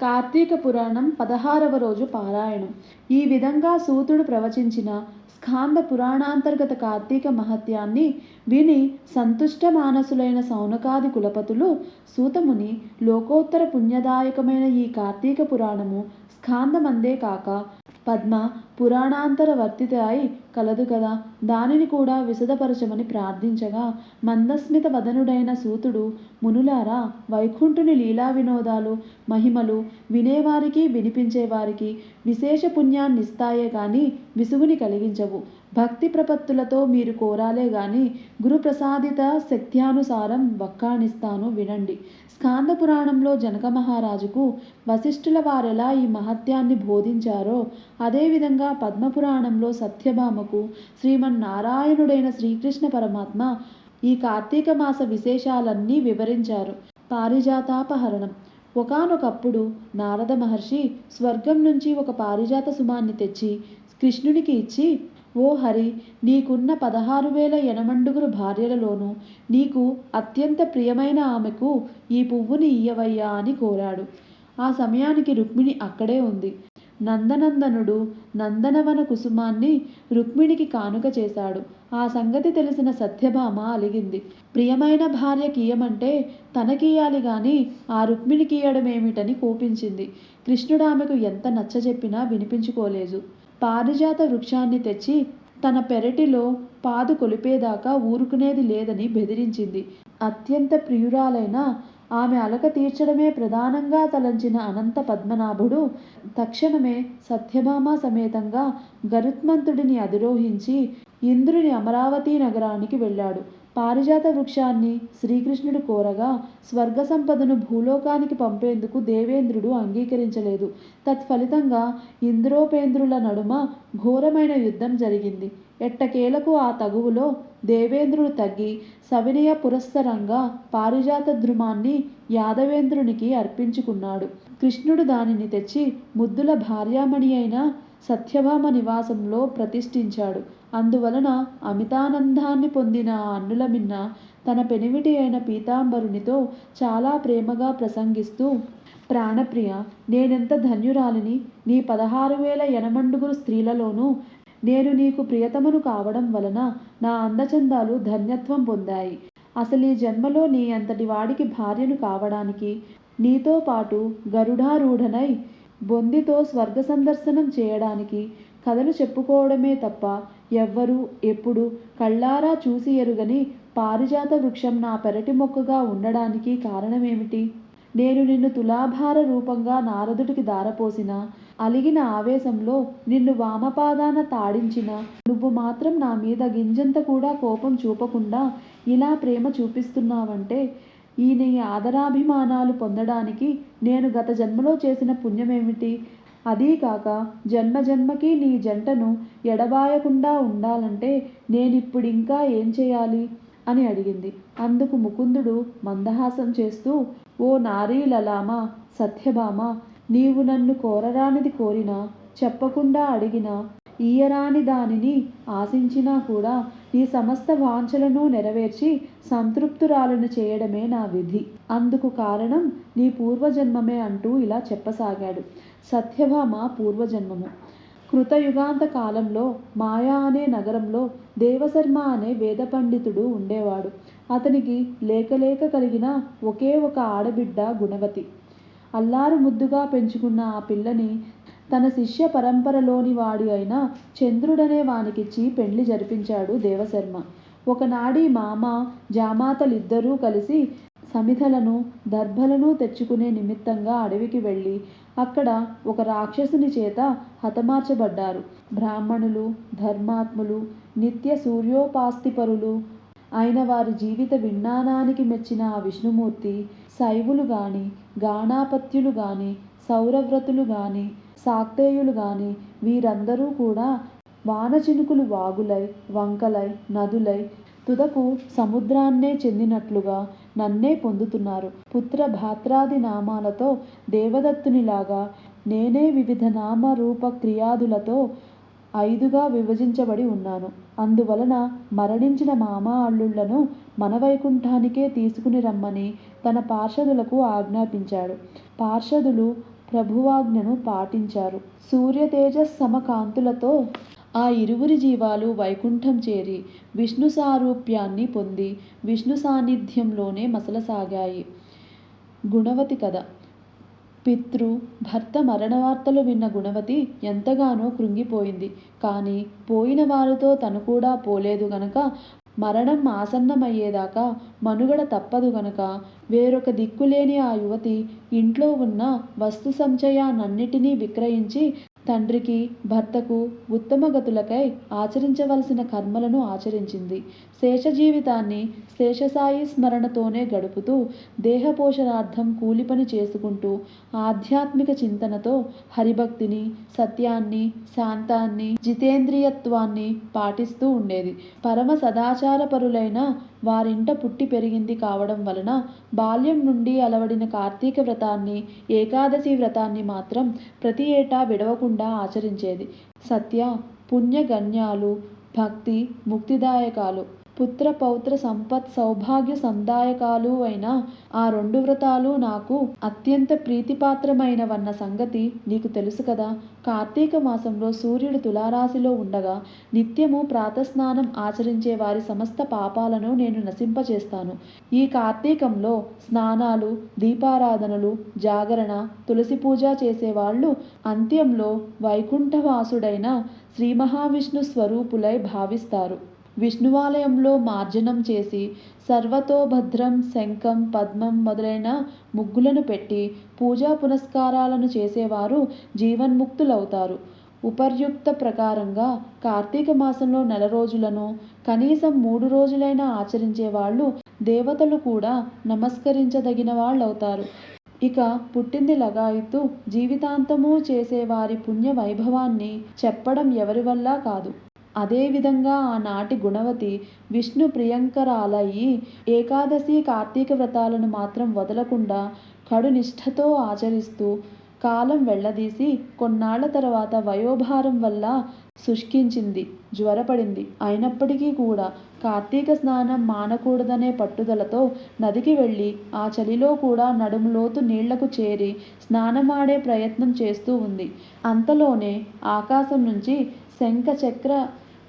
కార్తీక పురాణం పదహారవ రోజు పారాయణం. ఈ విధంగా సూతుడు ప్రవచించిన స్కాంద పురాణాంతర్గత కార్తీక మహత్యాన్ని విని సంతుష్ట మానసులైన సౌనకాది కులపతులు సూతముని లోకోత్తర పుణ్యదాయకమైన ఈ కార్తీక పురాణము స్కాందమందే కాక పద్మ పురాణాంతర వర్తిత అయి కలదు కదా. దానిని కూడా విశదపరచమని ప్రార్థించగా మందస్మిత వదనుడైన సూతుడు మునులారా వైకుంఠుని లీలా వినోదాలు మహిమలు వినేవారికి వినిపించేవారికి విశేష పుణ్యాన్నిస్తాయే గాని విసుగుని కలిగించవు. భక్తి ప్రపత్తులతో మీరు కోరాలే గాని గురుప్రసాదిత శక్త్యానుసారం వక్కాణిస్తాను వినండి. స్కాంద పురాణంలో జనక మహారాజుకు వశిష్ఠుల వారెలా ఈ మహత్యాన్ని బోధించారో అదేవిధంగా పద్మపురాణంలో సత్యభామకు శ్రీమన్నారాయణుడైన శ్రీకృష్ణ పరమాత్మ ఈ కార్తీక మాస విశేషాలన్నీ వివరించారు. పారిజాతాపహరణం. ఒకానొకప్పుడు నారద మహర్షి స్వర్గం నుంచి ఒక పారిజాత సుమాన్ని తెచ్చి కృష్ణునికి ఇచ్చి ఓ హరి నీకున్న పదహారు వేల ఎనమండుగురు భార్యలలోనూ నీకు అత్యంత ప్రియమైన ఆమెకు ఈ పువ్వుని ఇయ్యవయ్యా అని కోరాడు. ఆ సమయానికి రుక్మిణి అక్కడే ఉంది. నందనందనుడు నందనవన కుసుమాన్ని రుక్మిణికి కానుక చేశాడు. ఆ సంగతి తెలిసిన సత్యభామ అలిగింది. ప్రియమైన భార్యకియమంటే తనకియ్యాలి గాని ఆ రుక్మిణికియ్యడమేమిటని కోపించింది. కృష్ణుడు ఆమెకు ఎంత నచ్చజెప్పినా వినిపించుకోలేదు. పారిజాత వృక్షాన్ని తెచ్చి తన పెరటిలో పాదు కొలిపేదాకా ఊరుకునేది లేదని బెదిరించింది. అత్యంత ప్రియురాలైన ఆమె అలక తీర్చడమే ప్రధానంగా తలంచిన అనంత పద్మనాభుడు తక్షణమే సత్యభామ సమేతంగా గరుత్మంతుడిని అధిరోహించి ఇంద్రుని అమరావతి నగరానికి వెళ్ళాడు. పారిజాత వృక్షాన్ని శ్రీకృష్ణుడు కోరగా స్వర్గ సంపదను భూలోకానికి పంపేందుకు దేవేంద్రుడు అంగీకరించలేదు. తత్ఫలితంగా ఇంద్రోపేంద్రుల నడుమ ఘోరమైన యుద్ధం జరిగింది. ఎట్టకేలకు ఆ తగువులో దేవేంద్రుడు తగ్గి సవినయ పురస్సరంగా పారిజాత ధ్రుమాన్ని యాదవేంద్రునికి అర్పించుకున్నాడు. కృష్ణుడు దానిని తెచ్చి ముద్దుల భార్యామణి అయిన సత్యభామ నివాసంలో ప్రతిష్ఠించాడు. అందువలన అమితానందాన్ని పొందిన అన్నులమిన్న అన్నుల మిన్న తన పెనిమిటి అయిన పీతాంబరునితో చాలా ప్రేమగా ప్రసంగిస్తూ ప్రాణప్రియ నేనెంత ధన్యురాలిని నీ పదహారు వేల ఎనమండుగురు స్త్రీలలోనూ నేను నీకు ప్రియతమను కావడం వలన నా అందచందాలు ధన్యత్వం పొందాయి. అసలు ఈ జన్మలో నీ అంతటి వాడికి భార్యను కావడానికి నీతో పాటు గరుడారూఢనై బొందితో స్వర్గ సందర్శనం చేయడానికి కథలు చెప్పుకోవడమే తప్ప ఎవ్వరూ ఎప్పుడు కళ్ళారా చూసి ఎరుగని పారిజాత వృక్షం నా పెరటి మొక్కగా ఉండడానికి కారణమేమిటి? నేను నిన్ను తులాభార రూపంగా నారదుడికి దారపోసిన అలిగిన ఆవేశంలో నిన్ను వామపాదాన తాడించిన నువ్వు మాత్రం నా మీద గింజంత కూడా కోపం చూపకుండా ఇలా ప్రేమ చూపిస్తున్నావంటే ఈ నీ ఆదరాభిమానాలు పొందడానికి నేను గత జన్మలో చేసిన పుణ్యమేమిటి? అదీ కాక జన్మ జన్మకి నీ జంటను ఎడబాయకుండా ఉండాలంటే నేనిప్పుడింకా ఏం చేయాలి? అని అడిగింది. అందుకు ముకుందుడు మందహాసం చేస్తూ ఓ నారీలలామ సత్యభామ నీవు నన్ను కోరరానిది కోరినా చెప్పకుండా అడిగినా ఈయరాని దానిని ఆశించినా కూడా నీ సమస్త వాంఛలను నెరవేర్చి సంతృప్తురాలను చేయడమే నా విధి. అందుకు కారణం నీ పూర్వజన్మమే అంటూ ఇలా చెప్పసాగాడు. సత్యభామ పూర్వజన్మము. కృతయుగాంత కాలంలో మాయా అనే నగరంలో దేవశర్మ అనే వేద పండితుడు ఉండేవాడు. అతనికి లేకలేక కలిగిన ఒకే ఒక ఆడబిడ్డ గుణవతి. అల్లారు ముద్దుగా పెంచుకున్న ఆ పిల్లని తన శిష్య పరంపరలోని వాడి అయిన చంద్రుడనే వానికిచ్చి పెళ్ళి జరిపించాడు దేవశర్మ. ఒకనాడి మామ జామాతలిద్దరూ కలిసి సమిధలను దర్భలను తెచ్చుకునే నిమిత్తంగా అడవికి వెళ్ళి అక్కడ ఒక రాక్షసుని చేత హతమార్చబడ్డారు. బ్రాహ్మణులు ధర్మాత్ములు నిత్య సూర్యోపాస్తిపరులు అయిన వారి జీవిత విజ్ఞానానికి మెచ్చిన ఆ విష్ణుమూర్తి శైవులు గాని గాణాపత్యులు గాని సౌరవ్రతులు గాని శాక్తేయులు గాని వీరందరూ కూడా వానచినుకులు వాగులై వంకలై నదులై తుదకు సముద్రాన్నే చెందినట్లుగా నన్నే పొందుతున్నారు. పుత్ర భాత్రాది నామాలతో దేవదత్తునిలాగా నేనే వివిధ నామ రూప క్రియాదులతో ఐదుగా విభజించబడి ఉన్నాను. అందువలన మరణించిన మామ అల్లుళ్ళను మన వైకుంఠానికే తీసుకుని రమ్మని తన పార్షదులకు ఆజ్ఞాపించాడు. పార్షదులు ప్రభువాజ్ఞను పాటించారు. సూర్యతేజ సమకాంతులతో ఆ ఇరువురి జీవాలు వైకుంఠం చేరి విష్ణు సారూప్యాన్ని పొంది విష్ణు సాన్నిధ్యంలోనే మసలసాగాయి. గుణవతి కథ. పితృ భర్త మరణవార్తలు విన్న గుణవతి ఎంతగానో కృంగిపోయింది. కానీ పోయిన వారితో తను కూడా పోలేదు గనక మరణం ఆసన్నమయ్యేదాకా మనుగడ తప్పదు గనక వేరొక దిక్కులేని ఆ యువతి ఇంట్లో ఉన్న వస్తు సంచయాన్నన్నిటినీ విక్రయించి తండ్రికి భర్తకు ఉత్తమగతులకై ఆచరించవలసిన కర్మలను ఆచరించింది. శేష జీవితాన్ని శేషసాయి స్మరణతోనే గడుపుతూ దేహపోషణార్థం కూలిపని చేసుకుంటూ ఆధ్యాత్మిక చింతనతో హరిభక్తిని సత్యాన్ని శాంతాన్ని జితేంద్రియత్వాన్ని పాటిస్తూ ఉండేది. పరమ సదాచారపరులైన వారింట పుట్టి పెరిగింది కావడం వలన బాల్యం నుండి అలవడిన కార్తీక వ్రతాన్ని ఏకాదశి వ్రతాన్ని మాత్రం ప్రతి ఏటా విడవకుండా ఆచరించేది. సత్య పుణ్యగణ్యాలు భక్తి ముక్తిదాయకాలు. పుత్ర పౌత్ర సంపత్ సౌభాగ్య సందాయకాలు అయిన ఆ రెండు వ్రతాలు నాకు అత్యంత ప్రీతిపాత్రమైనవన్న సంగతి నీకు తెలుసు కదా. కార్తీక మాసంలో సూర్యుడు తులారాశిలో ఉండగా నిత్యము ప్రాతస్నానం ఆచరించే వారి సమస్త పాపాలను నేను నశింపచేస్తాను ఈ కార్తీకంలో స్నానాలు దీపారాధనలు జాగరణ తులసి పూజ చేసేవాళ్ళు అంత్యంలో వైకుంఠవాసుడైన శ్రీ మహావిష్ణు స్వరూపులై భావిస్తారు. విష్ణువాలయంలో మార్జనం చేసి సర్వతోభద్రం శంఖం పద్మం మొదలైన ముగ్గులను పెట్టి పూజా పునస్కారాలను చేసేవారు జీవన్ముక్తులవుతారు. ఉపర్యుక్త ప్రకారంగా కార్తీక మాసంలో నెల రోజులను కనీసం మూడు రోజులైనా ఆచరించే వాళ్ళు దేవతలు కూడా నమస్కరించదగిన వాళ్ళవుతారు. ఇక పుట్టింది లగాయత్తు జీవితాంతము చేసేవారి పుణ్య వైభవాన్ని చెప్పడం ఎవరి వల్ల కాదు. అదేవిధంగా ఆనాటి గుణవతి విష్ణు ప్రియంకరాలయ్యి ఏకాదశి కార్తీక వ్రతాలను మాత్రం వదలకుండా కడునిష్ఠతో ఆచరిస్తూ కాలం వెళ్ళదీసి కొన్నాళ్ళ తర్వాత వయోభారం వల్ల శుష్కించింది జ్వరపడింది. అయినప్పటికీ కూడా కార్తీక స్నానం మానకూడదనే పట్టుదలతో నదికి వెళ్ళి ఆ చలిలో కూడా నడుములోతు నీళ్ళకు చేరి స్నానమాడే ప్రయత్నం చేస్తూ ఉంది. అంతలోనే ఆకాశం నుంచి శంఖ చక్ర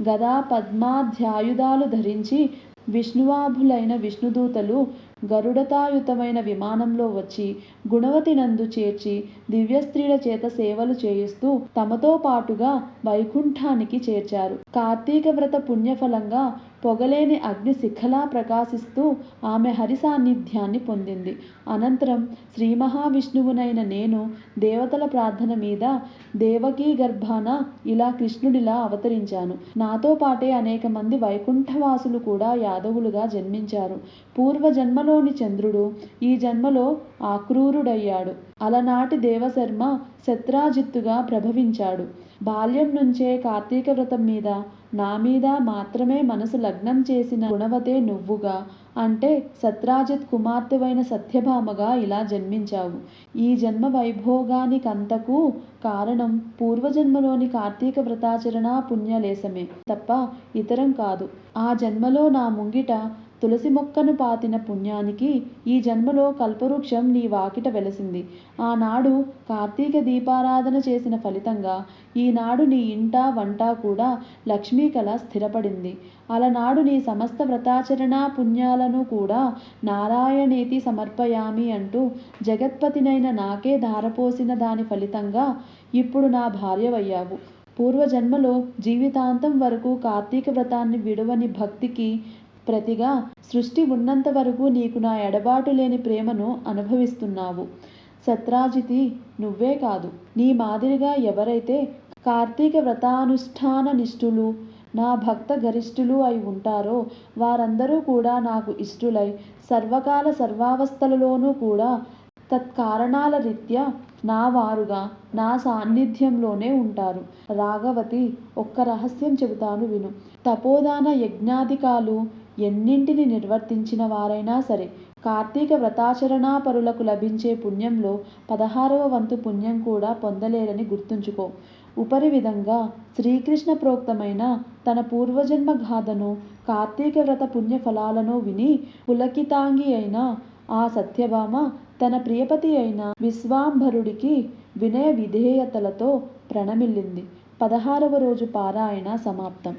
గదా పద్మాధ్యాయుధాలు ధరించి విష్ణువాభులైన విష్ణుదూతలు గరుడతాయుతమైన విమానంలో వచ్చి గుణవతి నందు చేర్చి దివ్యస్త్రీల చేత సేవలు చేయిస్తూ తమతో పాటుగా వైకుంఠానికి చేర్చారు. కార్తీక వ్రత పుణ్యఫలంగా పొగలేని అగ్ని శిఖలా ప్రకాశిస్తూ ఆమె హరి సాన్నిధ్యాన్ని పొందింది. అనంతరం శ్రీ మహావిష్ణువునైన నేను దేవతల ప్రార్థన మీద దేవకీ గర్భాన ఇలా కృష్ణుడిలా అవతరించాను. నాతో పాటే అనేక మంది వైకుంఠవాసులు కూడా యాదవులుగా జన్మించారు. పూర్వ జన్మలోని చంద్రుడు ఈ జన్మలో ఆక్రూరుడయ్యాడు. అలనాటి దేవశర్మ శత్రాజిత్తుగా ప్రభవించాడు. బాల్యం నుంచే కార్తీక వ్రతం మీద నా మీద మాత్రమే మనసు లగ్నం చేసిన గుణవతే నువ్వుగా అంటే సత్రాజిత్ కుమార్తెవైన సత్యభామగా ఇలా జన్మించావు. ఈ జన్మ వైభోగానికంతకు కారణం పూర్వజన్మలోని కార్తీక వ్రతాచరణ పుణ్యలేశమే తప్ప ఇతరం కాదు. ఆ జన్మలో నా ముంగిట తులసి మొక్కను పాతిన పుణ్యానికి ఈ జన్మలో కల్పవృక్షం నీ వాకిట వెలసింది. ఆనాడు కార్తీక దీపారాధన చేసిన ఫలితంగా ఈనాడు నీ ఇంట వంట కూడా లక్ష్మీ కళ స్థిరపడింది. అలనాడు నీ సమస్త వ్రతాచరణ పుణ్యాలను కూడా నారాయణేతి సమర్పయామి అంటూ జగత్పతినైన నాకే ధారపోసిన దాని ఫలితంగా ఇప్పుడు నా భార్యవయ్యావు. పూర్వజన్మలో జీవితాంతం వరకు కార్తీక వ్రతాన్ని విడువని భక్తికి ప్రతిగా సృష్టి ఉన్నంత వరకు నీకు నా ఎడబాటు లేని ప్రేమను అనుభవిస్తున్నావు. సత్రాజితి నువ్వే కాదు నీ మాదిరిగా ఎవరైతే కార్తీక వ్రతానుష్ఠాన నిష్ఠులు నా భక్త గరిష్ఠులు అయి ఉంటారో వారందరూ కూడా నాకు ఇష్టులై సర్వకాల సర్వావస్థలలోనూ కూడా తత్కారణాల రీత్యా నా వారుగా నా సాన్నిధ్యంలోనే ఉంటారు. రాఘవతి ఒక్క రహస్యం చెబుతాను విను. తపోదాన యజ్ఞాధికాలు ఎన్నింటిని నిర్వర్తించిన వారైనా సరే కార్తీక వ్రతాచరణాపరులకు లభించే పుణ్యంలో పదహారవ వంతు పుణ్యం కూడా పొందలేరని గుర్తుంచుకో ఉపరి విధంగా శ్రీకృష్ణ ప్రోక్తమైన తన పూర్వజన్మ గాథను కార్తీక వ్రత పుణ్య ఫలాలను విని పులకితాంగి అయిన ఆ సత్యభామ తన ప్రియపతి అయిన విశ్వాంభరుడికి వినయ విధేయతలతో ప్రణమిల్లింది. పదహారవ రోజు పారాయణ సమాప్తం.